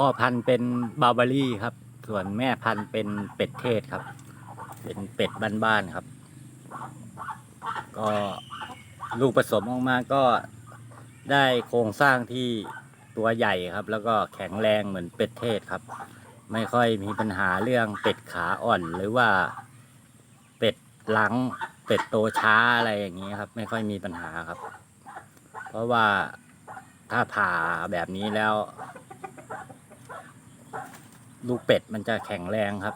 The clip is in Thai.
พ่อพันธุ์เป็นบาบารี่ครับ ส่วนแม่พันธุ์เป็นเป็ดเทศครับ เป็นเป็ดบ้านๆครับ ก็ลูกผสมออกมาก็ได้โครงสร้างที่ตัวใหญ่ครับ แล้วก็แข็งแรงเหมือนเป็ดเทศครับ ไม่ค่อยมีปัญหาเรื่องเป็ดขาอ่อนหรือว่าเป็ดหลังเป็ดโตช้าอะไรอย่างนี้ครับ ไม่ค่อยมีปัญหาครับ เพราะว่าถ้าผ่าแบบนี้แล้ว ลูกเป็ดมันจะแข็งแรงครับ